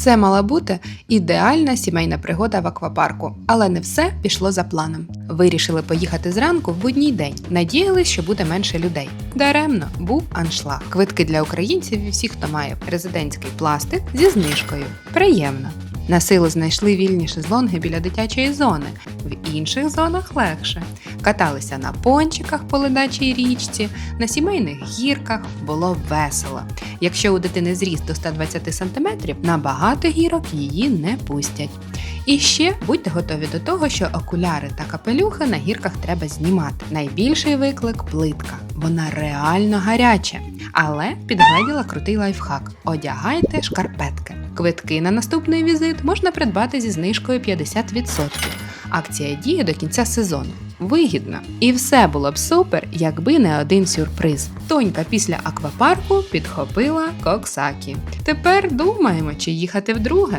Це мала бути ідеальна сімейна пригода в аквапарку, але не все пішло за планом. Вирішили поїхати зранку в будній день. Надіялись, що буде менше людей. Даремно був аншлаг. Квитки для українців і всіх, хто має резидентський пластик зі знижкою. Приємно. На силу знайшли вільні шезлонги біля дитячої зони, в інших зонах легше. Каталися на пончиках по ледачій річці, на сімейних гірках було весело. Якщо у дитини зріст до 120 см, на багато гірок її не пустять. І ще будьте готові до того, що окуляри та капелюхи на гірках треба знімати. Найбільший виклик плитка. Вона реально гаряча. Але підгледіла крутий лайфхак: одягайте шкарпетки. Квитки на наступний візит можна придбати зі знижкою 50%. Акція діє до кінця сезону. Вигідно. І все було б супер, якби не один сюрприз. Тонька після аквапарку підхопила коксакі. Тепер думаємо, чи їхати вдруге.